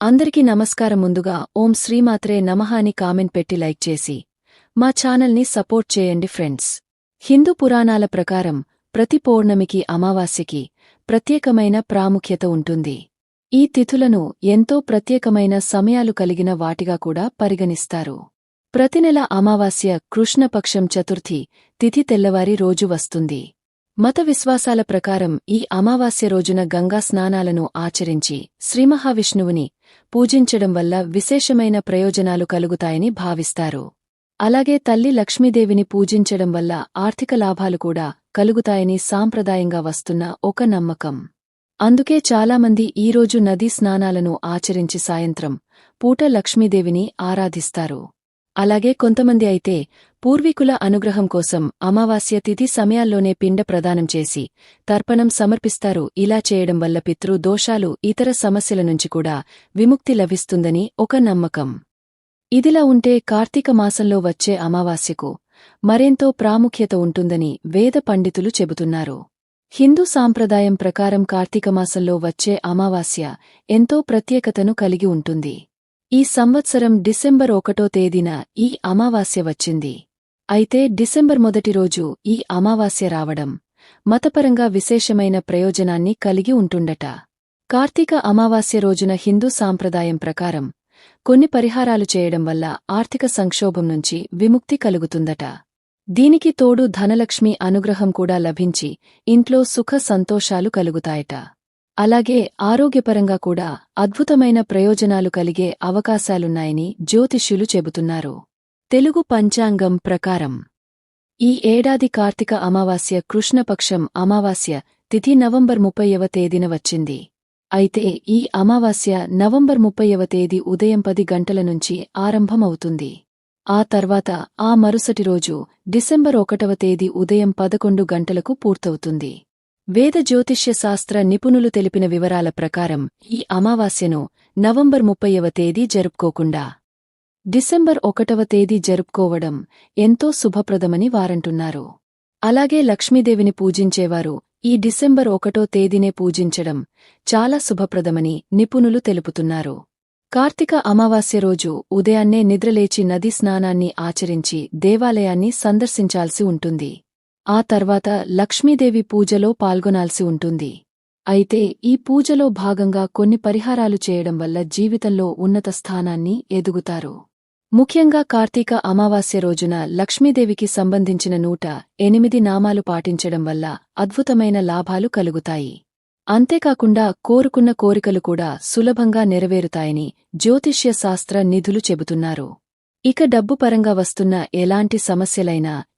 అందరికీ నమస్కారం ముందుగా ఓం శ్రీమాత్రే నమః అని కామెంట్ పెట్టి లైక్ చేసి మా ఛానల్ని సపోర్ట్ చేయండి ఫ్రెండ్స్. హిందూ పురాణాల ప్రకారం ప్రతి పౌర్ణమికి అమావాస్యకి ప్రత్యేకమైన ప్రాముఖ్యత ఉంటుంది. ఈ తిథులను ఎంతో ప్రత్యేకమైన సమయాలు కలిగిన వాటిగా కూడా పరిగణిస్తారు. ప్రతి నెల అమావాస్య కృష్ణపక్షం చతుర్థి తిథి తెల్లవారి రోజు వస్తుంది. మత విశ్వాసాల ప్రకారం ఈ అమావాస్య రోజున గంగా స్నానాలను ఆచరించి శ్రీమహావిష్ణువుని పూజించడం వల్ల విశేషమైన ప్రయోజనాలు కలుగుతాయని భావిస్తారు. అలాగే తల్లి లక్ష్మీదేవిని పూజించడం వల్ల ఆర్థిక లాభాలు కూడా కలుగుతాయని సాంప్రదాయంగా వస్తున్న ఒక నమ్మకం. అందుకే చాలామంది ఈరోజు నదీ స్నానాలను ఆచరించి సాయంత్రం పూట లక్ష్మీదేవిని ఆరాధిస్తారు. అలాగే కొంతమంది అయితే పూర్వీకుల అనుగ్రహం కోసం అమావాస్య తిథి సమయాల్లోనే పిండ ప్రదానం చేసి తర్పణం సమర్పిస్తారు. ఇలా చేయడం వల్ల పితృ దోషాలు ఇతర సమస్యల నుంచి కూడా విముక్తి లభిస్తుందని ఒక నమ్మకం. ఇదిలా ఉంటే కార్తీక మాసంలో వచ్చే అమావాస్యకు మరెంతో ప్రాముఖ్యత ఉంటుందని వేద పండితులు చెబుతున్నారు. హిందూ సాంప్రదాయం ప్రకారం కార్తీక మాసంలో వచ్చే అమావాస్య ఎంతో ప్రత్యేకతను కలిగి ఉంటుంది. ఈ సంవత్సరం డిసెంబర్ ఒకటో తేదీన ఈ అమావాస్య వచ్చింది. అయితే డిసెంబర్ మొదటి రోజు ఈ అమావాస్య రావడం మతపరంగా విశేషమైన ప్రయోజనాన్ని కలిగి ఉంటుండట కార్తీక అమావాస్య రోజున హిందూ సాంప్రదాయం ప్రకారం కొన్ని పరిహారాలు చేయడం వల్ల ఆర్థిక సంక్షోభం నుంచి విముక్తి కలుగుతుందట. దీనికి తోడు ధనలక్ష్మి అనుగ్రహం కూడా లభించి ఇంట్లో సుఖ సంతోషాలు కలుగుతాయట. అలాగే ఆరోగ్యపరంగా కూడా అద్భుతమైన ప్రయోజనాలు కలిగే అవకాశాలున్నాయని జ్యోతిష్యులు చెబుతున్నారు. తెలుగు పంచాంగం ప్రకారం ఈ ఏడాది కార్తీక అమావాస్య కృష్ణపక్షం అమావాస్య తిథి నవంబర్ ముప్పైవ తేదీన వచ్చింది. అయితే ఈ అమావాస్య నవంబర్ ముప్పైవ తేదీ ఉదయం పది గంటల నుంచి ఆరంభమవుతుంది. ఆ తర్వాత ఆ మరుసటి రోజు డిసెంబర్ ఒకటవ తేదీ ఉదయం పదకొండు గంటలకు పూర్తవుతుంది. వేద జ్యోతిష్య శాస్త్ర నిపుణులు తెలిపిన వివరాల ప్రకారం ఈ అమావాస్యను నవంబర్ ముప్పైవ తేదీ జరుపుకోకుండా డిసెంబర్ ఒకటవ తేదీ జరుపుకోవడం ఎంతో శుభప్రదమని వారంటున్నారు. అలాగే లక్ష్మీదేవిని పూజించేవారు ఈ డిసెంబర్ ఒకటో తేదీనే పూజించడం చాలా శుభప్రదమని నిపుణులు తెలుపుతున్నారు. కార్తీక అమావాస్య రోజు ఉదయాన్నే నిద్రలేచి నదీ స్నానాన్ని ఆచరించి దేవాలయాన్ని సందర్శించాల్సి ఉంటుంది. ఆ తర్వాత లక్ష్మీదేవి పూజలో పాల్గొనాల్సి ఉంటుంది. అయితే ఈ పూజలో భాగంగా కొన్ని పరిహారాలు చేయడం వల్ల జీవితంలో ఉన్నత స్థానాన్ని ఎదుగుతారు. ముఖ్యంగా కార్తీక అమావాస్య రోజున లక్ష్మీదేవికి సంబంధించిన నూట ఎనిమిది నామాలు పాటించడం వల్ల అద్భుతమైన లాభాలు కలుగుతాయి. అంతేకాకుండా కోరుకున్న కోరికలు కూడా సులభంగా నెరవేరుతాయని జ్యోతిష్య శాస్త్ర నిధులు చెబుతున్నారు. ఇక డబ్బు పరంగా వస్తున్న ఎలాంటి సమస్యలైనా